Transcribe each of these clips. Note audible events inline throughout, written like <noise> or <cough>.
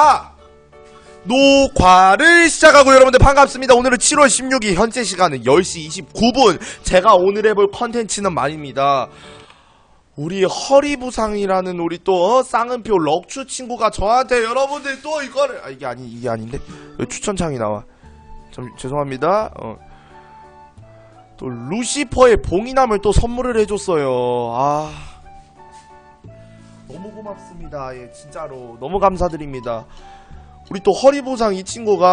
자 녹화를 시작하고 여러분들 반갑습니다. 오늘은 7월 16일 현재 시간은 10시 29분. 제가 오늘 해볼 컨텐츠는 말입니다. 우리 허리 부상이라는 우리 또 어, 쌍은표 럭추 친구가 저한테 여러분들 또 이거를 아 이게 아니 이게 아닌데? 왜 추천창이 나와. 참 죄송합니다. 어. 또 루시퍼의 봉인함을 또 선물을 해줬어요. 아 너무 고맙습니다. 예 진짜로 너무 감사드립니다. 우리 또 허리 부상 이 친구가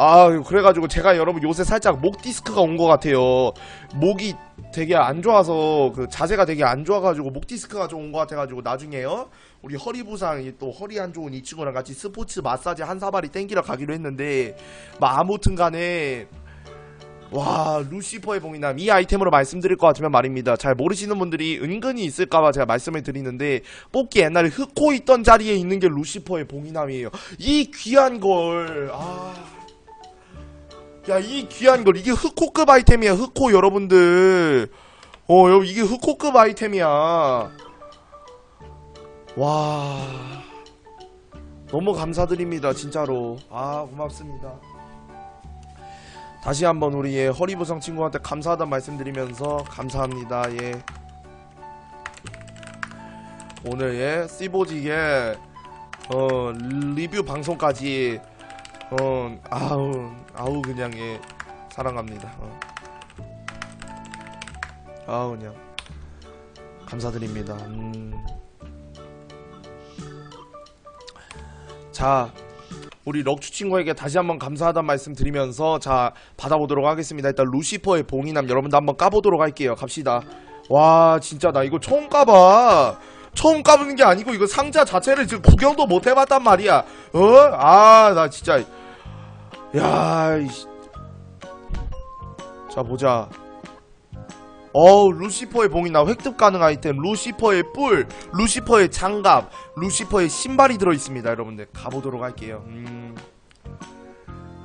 아 그래가지고 제가 여러분 요새 살짝 목 디스크가 온 것 같아요. 목이 되게 안 좋아서 그 자세가 되게 안 좋아가지고 목 디스크가 좀 온 것 같아가지고 나중에요. 우리 허리 부상 이또 허리 안 좋은 이 친구랑 같이 스포츠 마사지 한 사발이 땡기러 가기로 했는데 뭐 아무튼간에 와 루시퍼의 봉인함 이 아이템으로 말씀드릴 것 같으면 말입니다 잘 모르시는 분들이 은근히 있을까봐 제가 말씀을 드리는데 뽑기 옛날에 흑호 있던 자리에 있는 게 루시퍼의 봉인함이에요 이 귀한 걸아 야, 이 귀한 걸, 이게 흑호급 아이템이야, 흑호, 여러분들. 어, 여러분, 이게 흑호급 아이템이야. 와. 너무 감사드립니다, 진짜로. 아, 고맙습니다. 다시 한번 우리의 허리 부상 친구한테 감사하다는 말씀드리면서, 감사합니다, 예. 오늘, 예, 씨보지의, 어, 리뷰 방송까지, 어, 아우, 아우, 그냥, 예, 사랑합니다. 어. 아우, 그냥, 감사드립니다. 음. 자, 우리 럭추 친구에게 다시 한번 감사하다는 말씀 드리면서, 자, 받아보도록 하겠습니다. 일단, 루시퍼의 봉인함 여러분들 한번 까보도록 할게요. 갑시다. 와, 진짜, 나 이거 처음 까봐. 처음 까보는 게 아니고, 이거 상자 자체를 지금 구경도 못 해봤단 말이야. 어? 아, 나 진짜. 야, 이씨. 자, 보자. 어우, 루시퍼의 봉이나 획득 가능 아이템, 루시퍼의 뿔, 루시퍼의 장갑, 루시퍼의 신발이 들어있습니다, 여러분들. 가보도록 할게요. 음.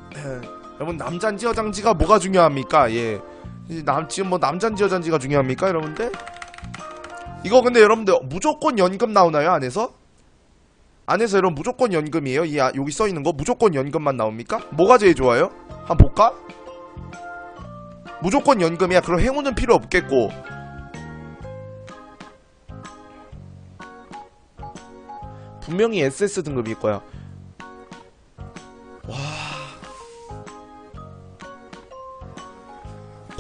<clears throat> 여러분, 남잔지 여잔지가 뭐가 중요합니까? 예. 이 남, 지금 뭐 남잔지 여잔지가 중요합니까, 여러분들? 이거 근데 여러분들 무조건 연금 나오나요, 안에서? 안에서 여러분 무조건 연금이에요? 이 아- 여기 써 있는 거 무조건 연금만 나옵니까? 뭐가 제일 좋아요? 한번 볼까? 무조건 연금이야. 그럼 행운은 필요 없겠고. 분명히 SS 등급일 거야. 와.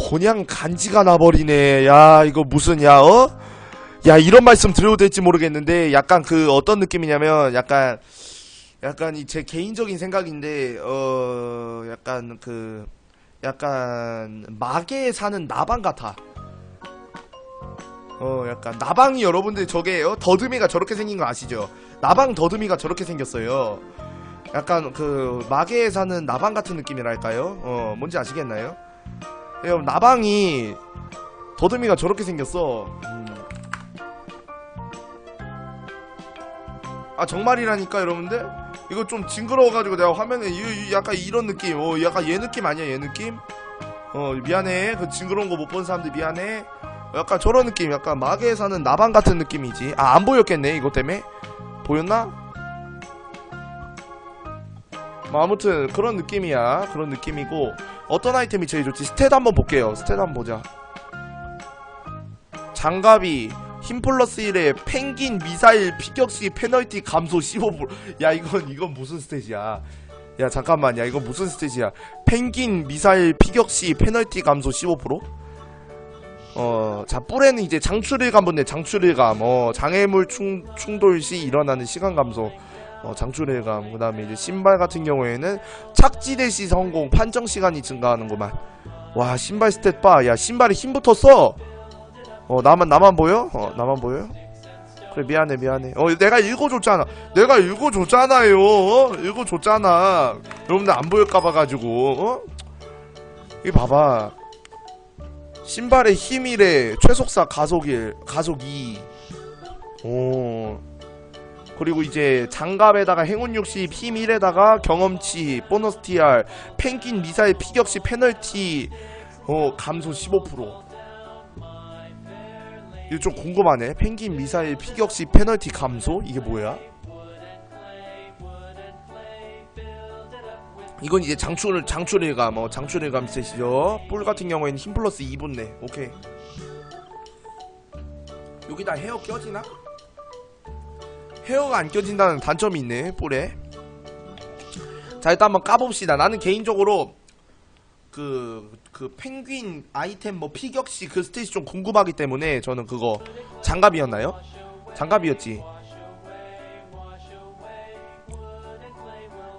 그냥 간지가 나버리네. 야, 이거 무슨, 야, 어? 야, 이런 말씀 드려도 될지 모르겠는데, 약간 그, 어떤 느낌이냐면, 약간, 약간 이 제 개인적인 생각인데, 어, 약간 그, 약간, 마계에 사는 나방 같아. 어, 약간, 나방이 여러분들 저게요? 더듬이가 저렇게 생긴 거 아시죠? 나방 더듬이가 저렇게 생겼어요. 약간 그, 마계에 사는 나방 같은 느낌이랄까요? 어, 뭔지 아시겠나요? 예, 여러분, 나방이, 더듬이가 저렇게 생겼어. 음. 아 정말이라니까 여러분들 이거 좀 징그러워가지고 내가 화면에 이, 이- 약간 이런 느낌. 어 약간 얘 느낌 아니야 얘 느낌? 어 미안해. 그 징그러운 거 못 본 사람들 미안해. 약간 저런 느낌. 약간 마계에 사는 나방 같은 느낌이지. 아 안 보였겠네 이것 때문에? 보였나? 뭐 아무튼 그런 느낌이야. 그런 느낌이고. 어떤 아이템이 제일 좋지? 스탯 한번 볼게요. 스탯 한번 보자. 장갑이 힘 플러스 1에 펭귄 미사일 피격시 페널티 감소 15%야 이건 이건 무슨 스탯이야 야 잠깐만 야 이건 무슨 스탯이야 펭귄 미사일 피격시 페널티 감소 15%? 어, 자, 뿔에는 이제 장출일감 붙네, 장출일감. 어, 장애물 충, 충돌 시 일어나는 시간 감소. 어, 장출일감. 그 다음에 이제 신발 같은 경우에는 착지대 시 성공, 판정 시간이 증가하는구만. 와, 신발 스탯 봐. 야, 신발에 힘 붙었어! 어 나만 나만 보여? 어 나만 보여? 그래 미안해 미안해 어 내가 읽어줬잖아 내가 읽어줬잖아요 어? 읽어줬잖아 여러분들 안 보일까봐 가지고 어? 이 봐봐 신발의 힘이래 최속사 가속일 가속 2 오. 그리고 이제 장갑에다가 행운 60, 힘 1에다가 경험치, 보너스 TR, 펭귄 미사일 피격시 페널티, 어, 감소 15%. 이거 좀 궁금하네. 펭귄 미사일 피격 시 페널티 감소? 이게 뭐야? 이건 이제 장출 장출일감 뭐 장출일감 셋이죠 뿔 같은 경우에는 힘 플러스 2분네 오케이 여기다 헤어 껴지나? 헤어가 안 껴진다는 단점이 있네 뿔에 자 일단 한번 까봅시다 나는 개인적으로 그, 그 펭귄 아이템 뭐 피격시 그 스탯이 좀 궁금하기 때문에 저는 그거 장갑이었나요? 장갑이었지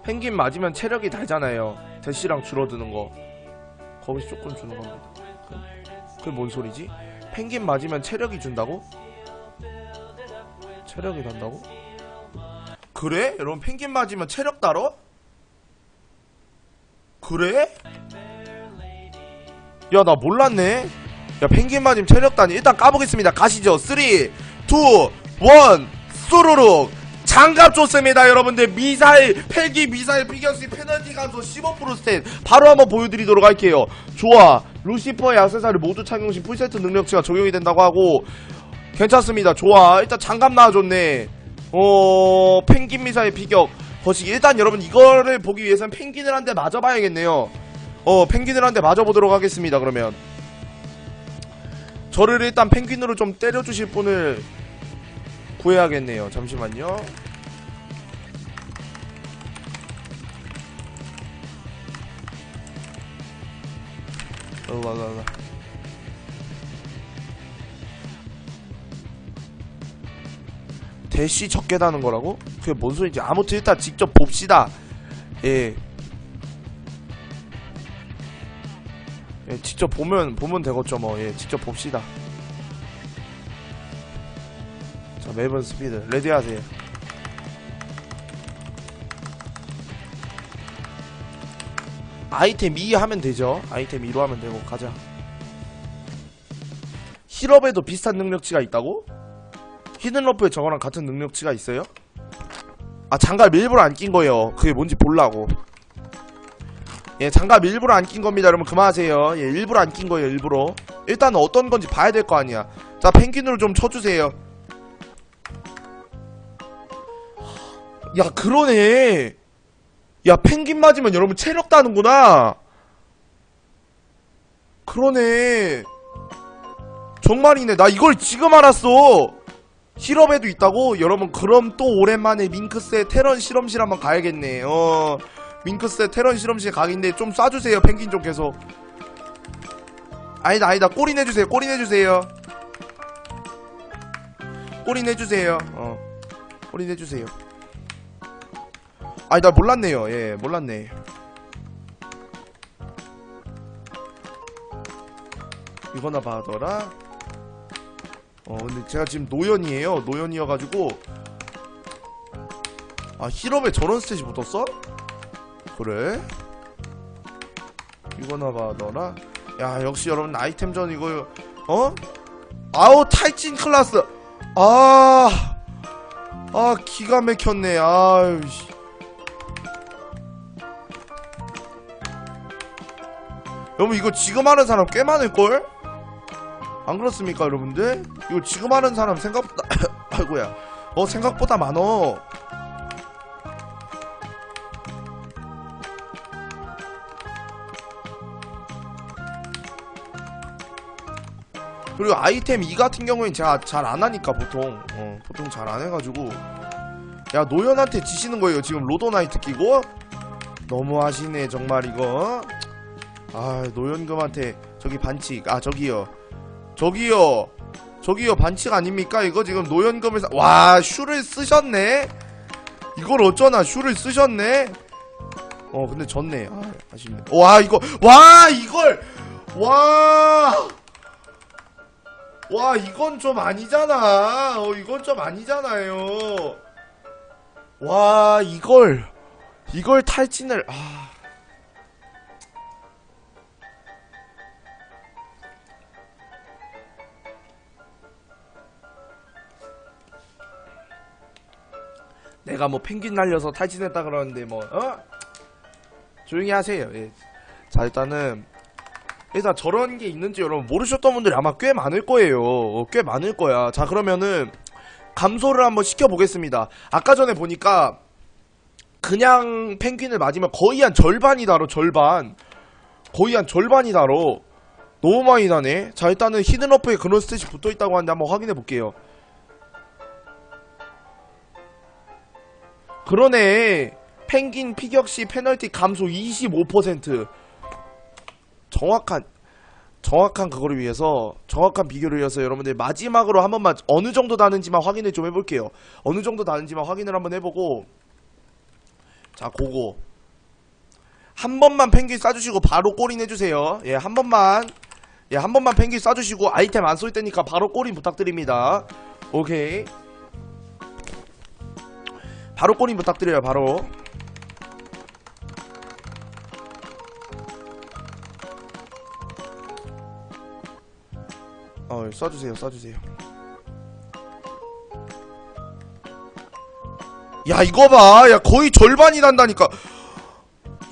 펭귄 맞으면 체력이 달잖아요 대시랑 줄어드는 거 거기서 조금 주는 겁니다 그- 그게 뭔 소리지? 펭귄 맞으면 체력이 준다고? 체력이 단다고? 그래? 여러분 펭귄 맞으면 체력 달어? 그래? 야 나 몰랐네. 야 펭귄 맞으면 체력 단위 일단 까보겠습니다. 가시죠. 3 2 1 쏘르륵 장갑 좋습니다 여러분들. 미사일 펠기 미사일 피겨스 페널티 감소 15% 스탯 바로 한번 보여드리도록 할게요. 좋아. 루시퍼의 액세서리 모두 착용 시 풀세트 능력치가 적용이 된다고 하고. 괜찮습니다. 좋아. 일단 장갑 나와줬네. 어 펭귄 미사일 피격 거시기. 일단 여러분 이거를 보기 위해서는 펭귄을 한 대 맞아봐야겠네요 어대 맞아보도록 하겠습니다 그러면. 저를 일단 펭귄으로 좀 때려주실 분을 구해야겠네요. 잠시만요. 라라라 대시 적게 다는 거라고? 그게 뭔 소리인지 아무튼 일단 직접 봅시다. 예. 직접 보면 보면 되겠죠 뭐. 예, 직접 봅시다. 자, 매번 스피드 레디 하세요. 아이템 2 하면 되죠. 아이템 2로 하면 되고 가자. 힐업에도 비슷한 능력치가 있다고? 히든러프에 저거랑 같은 능력치가 있어요? 아 장갑 일부러 안 낀 거예요. 그게 뭔지 볼라고. 예, 장갑 일부러 안 낀 겁니다. 여러분 그만하세요. 예, 일부러 안 낀 거예요. 일부러. 일단 어떤 건지 봐야 될 거 아니야. 자, 펭귄으로 좀 쳐주세요. 야, 그러네. 야, 펭귄 맞으면 여러분 체력 따는구나. 그러네. 정말이네. 나 이걸 지금 알았어. 실업에도 있다고? 여러분, 그럼 또 오랜만에 밍크스의 테런 실험실 한번 가야겠네. 어. 밍크스의 테런 실험실 각인데 좀 쏴주세요 펭귄 좀 계속 아니다 아니다. 꼬리 내주세요 꼬리 내주세요. 꼬리 내주세요. 어 꼬리 내주세요. 아니 나 몰랐네요. 예 몰랐네. 이거나 봐더라. 어 근데 제가 지금 노연이에요. 노연이어가지고. 아 힐업에 저런 스탯이 붙었어? 그래? 이거나 봐더라 야 역시 여러분 아이템전 이거 어? 아우 탈진 클라스 아, 아 기가 막혔네 아유 씨. 여러분 이거 지금 하는 사람 꽤 많을걸? 안 그렇습니까 여러분들? 이거 지금 하는 사람 생각보다 <coughs> 아이고야 어 생각보다 많어 그리고 아이템 2 같은 경우엔 제가 잘 안 하니까 보통. 어, 보통 잘 안 해가지고. 야 노현한테 지시는 거예요. 지금 로도나이트 끼고? 너무 하시네 정말 이거. 아 노현금한테 저기 반칙. 아 저기요. 저기요. 저기요 반칙 아닙니까? 이거 지금 사... 와 슈를 쓰셨네? 이걸 어쩌나? 슈를 쓰셨네? 어 근데 졌네. 아 아쉽네. 와 이거. 와 이걸. 와 와 이건 좀 아니잖아 어 이건 좀 아니잖아요 와 이걸 이걸 탈진을 아 내가 뭐 펭귄 날려서 탈진했다 그러는데 뭐 어? 조용히 하세요 예. 자 일단은 일단 저런 게 있는지 여러분 모르셨던 분들이 아마 꽤 많을 거예요. 어, 꽤 많을 거야. 자, 그러면은 감소를 한번 시켜보겠습니다. 아까 전에 보니까 그냥 펭귄을 맞으면 거의 한 절반이 다로 절반 거의 한 절반이 다로 너무 많이 나네 자 일단은 히든러프에 그런 스탯이 붙어있다고 하는데 한번 확인해 볼게요 그러네 펭귄 피격시 페널티 감소 25% 정확한 정확한 그거를 위해서 정확한 비교를 위해서 여러분들 마지막으로 한 번만 어느 정도 다는지만 확인을 좀 해볼게요. 어느 정도 다는지만 확인을 한번 해보고 자 고고. 한 번만 펭귄 쏴주시고 바로 골인 해주세요. 예 한 번만. 예 한 번만 펭귄 쏴주시고 아이템 안쏠 때니까 바로 골인 부탁드립니다. 오케이. 바로 골인 부탁드려요 바로 어 쏴주세요 쏴주세요. 야 이거 봐야 거의 절반이 난다니까.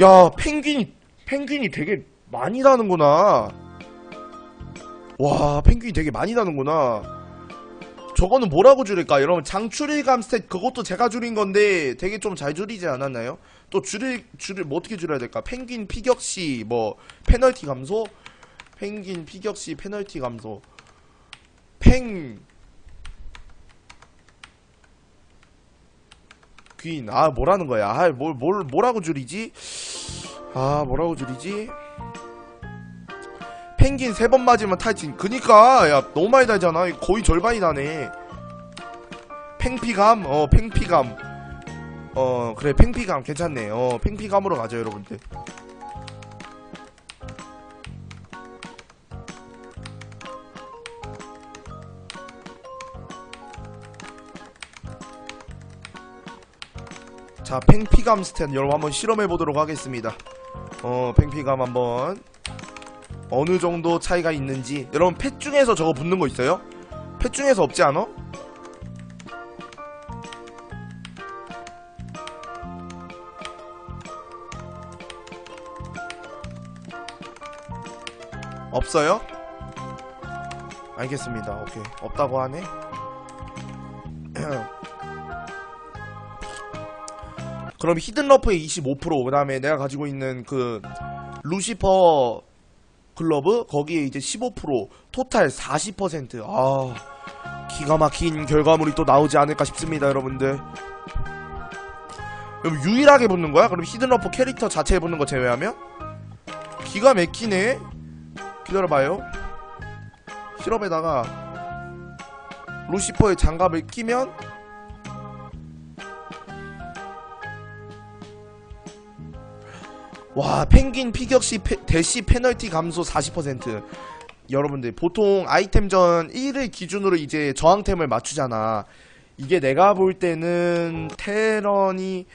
야 펭귄이 펭귄이 되게 많이 나는구나. 와 펭귄이 되게 많이 나는구나. 저거는 뭐라고 줄일까? 여러분 장출일감 스탯 그것도 제가 줄인 건데 되게 좀 잘 줄이지 않았나요? 또 줄일 줄일 뭐 어떻게 줄여야 될까? 펭귄 피격시 뭐 페널티 감소? 펭귄 피격시 페널티 감소 팽. 귀인. 아 뭐라는 거야? 아뭘 뭘 뭐라고 줄이지? 아 뭐라고 줄이지? 펭귄 세 번 맞으면 탈진 그니까 야 너무 많이 달잖아. 거의 절반이 나네. 팽피감? 어 팽피감. 어 그래 팽피감 괜찮네. 어 팽피감으로 가죠 여러분들 자 팽피감 스탠 여러분 한번 실험해 보도록 하겠습니다 어 팽피감 한번 어느 정도 차이가 있는지 여러분 펫 중에서 저거 붙는 거 있어요? 펫 중에서 없지 않아? 없어요? 알겠습니다. 오케이. 없다고 하네. <clears throat> 그럼 히든러프의 25% 그다음에 내가 가지고 있는 그 루시퍼 글러브 거기에 이제 15% 토탈 40%. 아 기가 막힌 결과물이 또 나오지 않을까 싶습니다, 여러분들. 그럼 유일하게 붙는 거야? 그럼 히든러프 캐릭터 자체에 붙는 거 제외하면? 기가 막히네. 기다려봐요. 실업에다가 루시퍼의 장갑을 끼면 와 펭귄 피격시 페- 대시 페널티 감소 40% 여러분들 보통 아이템전 1을 기준으로 이제 저항템을 맞추잖아. 이게 내가 볼 때는 테런이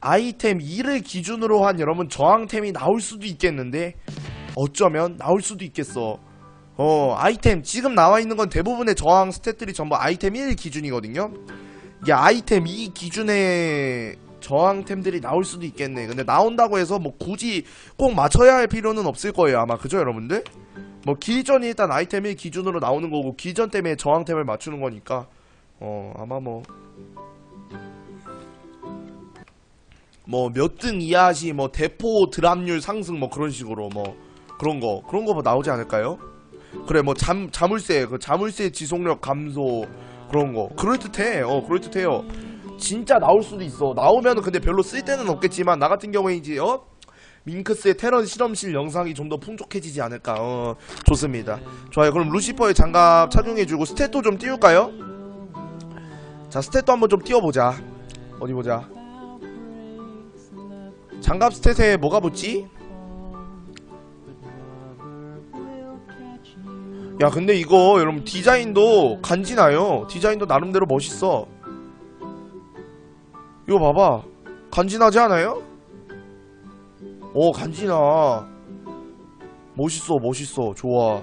아이템 2를 기준으로 한 여러분 저항템이 나올 수도 있겠는데? 어쩌면 나올 수도 있겠어. 어 아이템 지금 나와 있는 건 대부분의 저항 스탯들이 전부 아이템 1 기준이거든요. 이게 아이템 2 기준의 저항템들이 나올 수도 있겠네. 근데 나온다고 해서 뭐 굳이 꼭 맞춰야 할 필요는 없을 거예요. 아마 그죠, 여러분들? 뭐 기전이 일단 아이템 1 기준으로 나오는 거고 기전 때문에 저항템을 맞추는 거니까 어 아마 뭐 뭐 몇 등 이하시 뭐 대포 드랍률 상승 뭐 그런 식으로 뭐 그런 거 그런 거 뭐 나오지 않을까요? 그래 뭐 잠 자물쇠 그 자물쇠 지속력 감소 그런 거 그럴 듯해 어 그럴 듯해요 진짜 나올 수도 있어. 나오면은 근데 별로 쓸 데는 없겠지만 나 같은 경우에 이제 어? 밍크스의 테런 실험실 영상이 좀 더 풍족해지지 않을까. 어 좋습니다. 좋아요. 그럼 루시퍼의 장갑 착용해주고 스탯도 좀 띄울까요? 자 스탯도 한번 좀 띄워보자. 어디 보자. 장갑 스탯에 뭐가 붙지? 야 근데 이거 여러분 디자인도 간지나요? 디자인도 나름대로 멋있어 이거 봐봐. 간지나지 않아요? 오 간지나. 멋있어 멋있어. 좋아.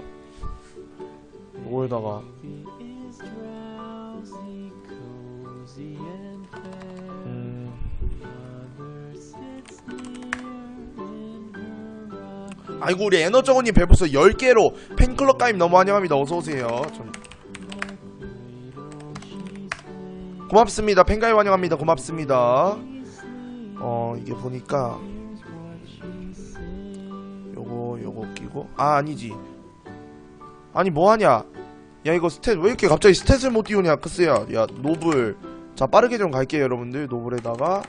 이거에다가? 음. 아이고 우리 에너저건님 배부서 10개로 팬클럽 가입 너무 환영합니다. 어서오세요. 좀 고맙습니다. 팬가입 환영합니다. 고맙습니다. 어 이게 보니까 요거 요거 끼고. 아 아니지. 아니 뭐 하냐? 야 이거 스탯 왜 이렇게 갑자기 스탯을 못 띄우냐? 크스야 야 노블. 자 빠르게 좀 갈게요 여러분들. 노블에다가.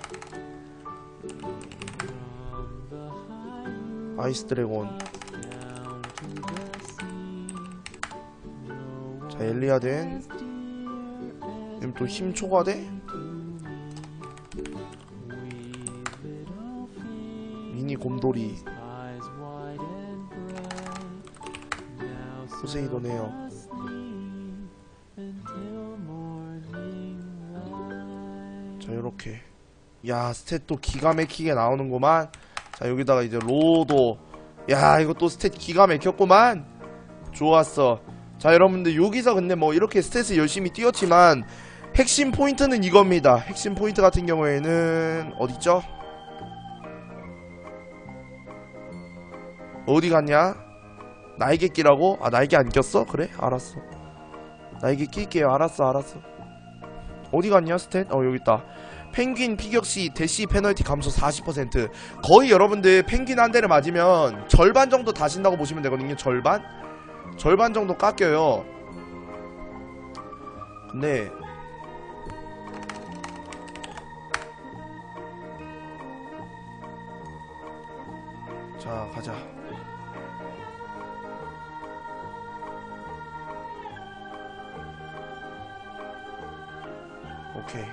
아이스 드래곤. 자 엘리아덴 지금 또힘 초과돼? 미니 곰돌이. 포세이돈에요. 자 요렇게. 야 스탯 또 기가 막히게 나오는구만. 자 여기다가 이제 로도. 야 이거 또 스탯 기가 막혔구만. 좋았어. 자 여러분들 여기서 근데 뭐 이렇게 스탯을 열심히 뛰었지만 핵심 포인트는 이겁니다 핵심 포인트 같은 경우에는 어딨죠? 어디 갔냐? 날개 끼라고? 아 날개 안 꼈어? 그래? 알았어 날개 낄게요 알았어 알았어 어디 갔냐 스탯? 어 여기 있다 펭귄 피격 시 대시 페널티 감소 40% 거의 여러분들 펭귄 한 대를 맞으면 절반 정도 다신다고 보시면 되거든요 절반? 절반 정도 깎여요 근데 가자. 오케이.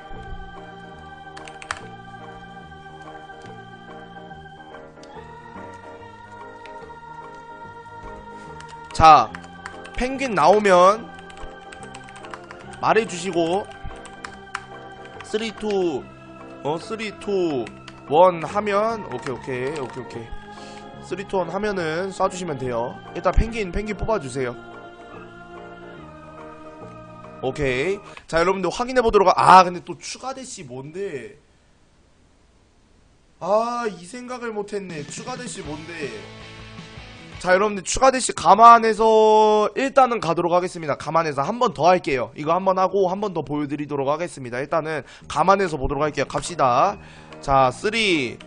자 펭귄 나오면 말해주시고 3, 2 어, 3, 2, 1 하면 오케이 오케이 오케이 오케이 3, 2, 1 하면은 쏴주시면 돼요. 일단 펭귄 펭귄 뽑아주세요. 오케이. 자 여러분들 확인해보도록 하... 아 근데 또 추가 대시 뭔데? 아 이 생각을 못했네. 추가 대시 뭔데? 자 여러분들 추가 대시 감안해서 일단은 가도록 하겠습니다. 감안해서 한 번 더 할게요. 이거 한 번 하고 한 번 더 보여드리도록 하겠습니다. 일단은 감안해서 보도록 할게요. 갑시다. 자 3 2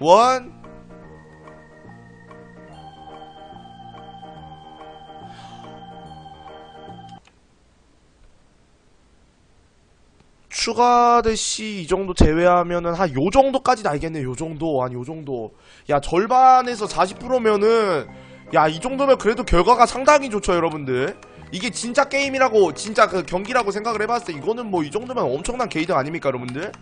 1 추가 대시 이 정도 제외하면은 한 요 정도까지는 알겠네. 요 정도. 한 요 정도. 야 절반에서 40%면은 야 이 정도면 그래도 결과가 상당히 좋죠 여러분들. 이게 진짜 게임이라고 진짜 그 경기라고 생각을 해봤을 때 이거는 뭐 이 정도면 엄청난 게이드 아닙니까 여러분들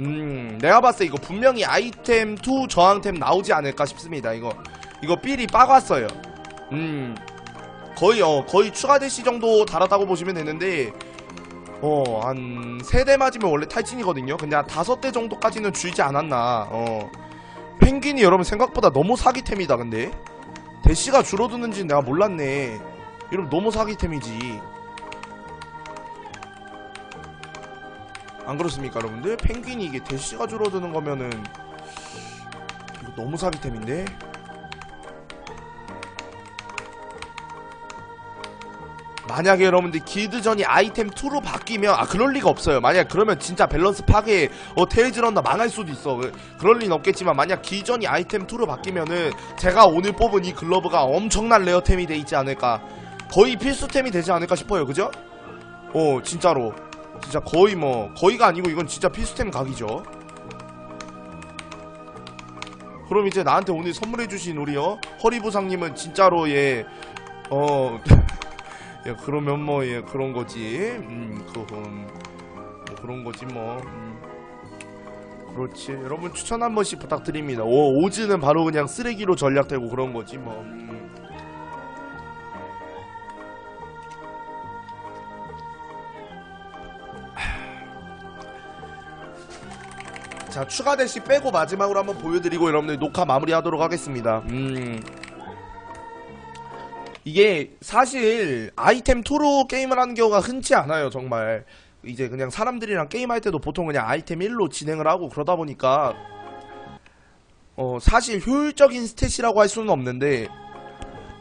음 내가 봤을 때 이거 분명히 아이템 2 저항템 나오지 않을까 싶습니다 이거 이거 삘이 빠갔어요 음 거의 어 거의 추가 대시 정도 달았다고 보시면 되는데 어, 한세대 맞으면 원래 탈진이거든요. 근데 한 다섯 대 정도까지는 줄지 않았나. 어. 펭귄이 여러분 생각보다 너무 사기템이다. 근데 대시가 줄어드는지 내가 몰랐네. 여러분 너무 사기템이지. 안 그렇습니까, 여러분들? 펭귄이 이게 대시가 줄어드는 거면은 이거 너무 사기템인데. 만약에 여러분들 길드전이 아이템 2로 바뀌면 아 그럴 리가 없어요 만약 그러면 진짜 밸런스 파괴 어 테이즈 런다 망할 수도 있어 그- 그럴 리는 없겠지만 만약 길전이 아이템 2로 바뀌면은 제가 오늘 뽑은 이 글러브가 엄청난 레어템이 돼 있지 않을까 거의 필수템이 되지 않을까 싶어요 그죠? 어 진짜로 진짜 거의 뭐 거의가 아니고 이건 진짜 필수템 각이죠. 그럼 이제 나한테 오늘 선물해주신 우리요 허리부상님은 진짜로 얘어 야 <laughs> 그러면 뭐 예 그런 거지. 음 그건 뭐 그런 거지 뭐. 음. 그렇지. 여러분 추천 한 번씩 부탁드립니다. 오 오즈는 바로 그냥 쓰레기로 전략되고 그런 거지 뭐. 음. 자 추가 대시 빼고 마지막으로 한번 보여드리고 여러분들 녹화 마무리하도록 하겠습니다. 음. 이게 사실 아이템 2로 게임을 하는 경우가 흔치 않아요 정말. 이제 그냥 사람들이랑 게임할 때도 보통 그냥 아이템 1로 진행을 하고 그러다 보니까 어 사실 효율적인 스탯이라고 할 수는 없는데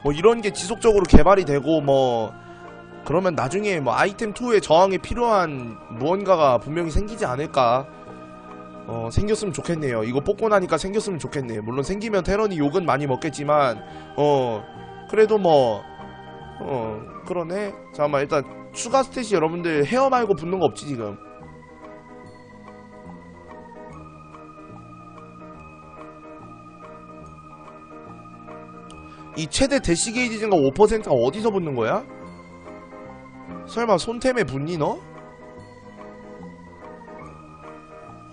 뭐 이런 게 지속적으로 개발이 되고 뭐 그러면 나중에 뭐 아이템 2의 저항에 필요한 무언가가 분명히 생기지 않을까 어 생겼으면 좋겠네요 이거 뽑고 나니까 생겼으면 좋겠네 물론 생기면 테런이 욕은 많이 먹겠지만 어 그래도 뭐 어 그러네 잠깐만 일단 추가 스탯이 여러분들 헤어 말고 붙는 거 없지 지금 이 최대 대시 게이지 증가 5%가 어디서 붙는 거야? 설마 손템에 붙니 너?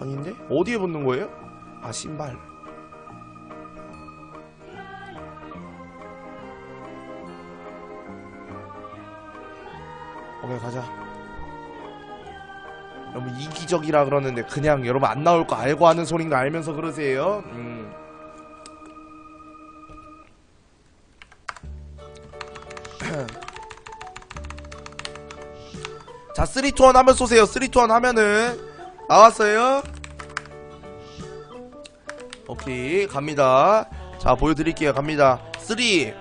아닌데? 어디에 붙는 거예요? 아 신발 오케이 가자 여러분 이기적이라 그러는데 그냥 여러분 안 나올 거 알고 하는 소린 거 알면서 그러세요 음. <clears throat> 자 3, 2, 1 하면 쏘세요 3, 2, 1 하면은 나왔어요 오케이 갑니다 자 보여드릴게요 갑니다 3 2 1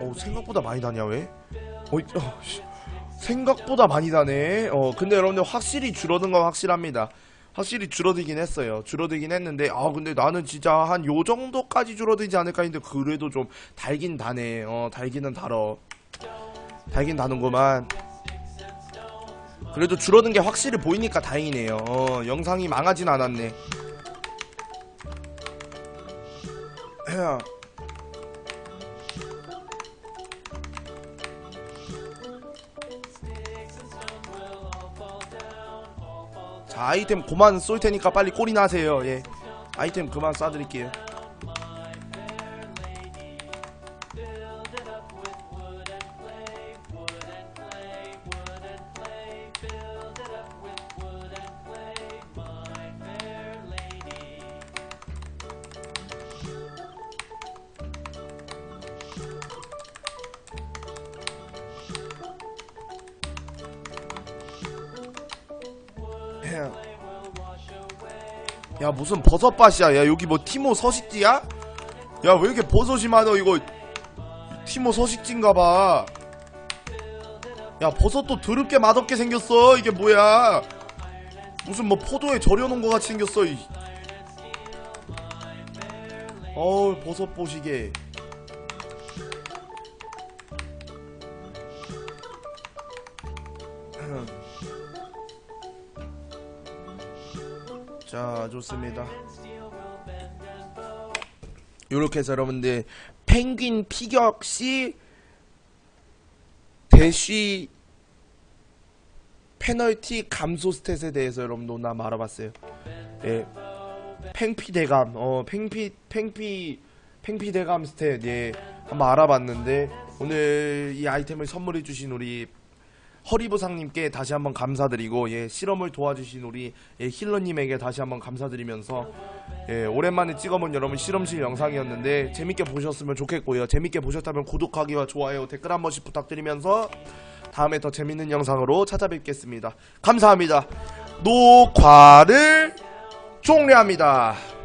어, 생각보다 많이 다냐 왜? 어, 어, 씨. 생각보다 많이 다네. 어, 근데 여러분들 확실히 줄어든 건 확실합니다. 확실히 줄어들긴 했어요. 줄어들긴 했는데, 아, 근데 나는 진짜 한 요 정도까지 줄어들지 않을까 했는데, 그래도 좀 달긴 다네. 어, 달기는 달어. 달긴 다는구만. 그래도 줄어든 게 확실히 보이니까 다행이네요. 어, 영상이 망하진 않았네. 자 아이템 그만 쏠 테니까 빨리 꼴이나 하세요 예 아이템 그만 쏴드릴게요 야 무슨 버섯밭이야? 야 여기 뭐 티모 서식지야? 야 왜 이렇게 버섯이 많아 이거 티모 서식지인가봐? 야 버섯도 더럽게 맛없게 생겼어. 이게 뭐야? 무슨 뭐 포도에 절여놓은 것 같이 생겼어 이. 어우 버섯 보시게 자 좋습니다. 요렇게 해서 여러분들 펭귄 피격시 대쉬 페널티 감소 스탯에 대해서 여러분들 오늘 알아봤어요. 예. 팽피 대감. 어 팽피 팽피 팽피 대감 스탯. 예. 한번 알아봤는데 오늘 이 아이템을 선물해 주신 우리 허리부상님께 다시 한번 감사드리고 예 실험을 도와주신 우리 예, 힐러님에게 다시 한번 감사드리면서 예 오랜만에 찍어본 여러분 실험실 영상이었는데 재밌게 보셨으면 좋겠고요. 재밌게 보셨다면 구독하기와 좋아요 댓글 한 번씩 부탁드리면서 다음에 더 재밌는 영상으로 찾아뵙겠습니다. 감사합니다. 녹화를 종료합니다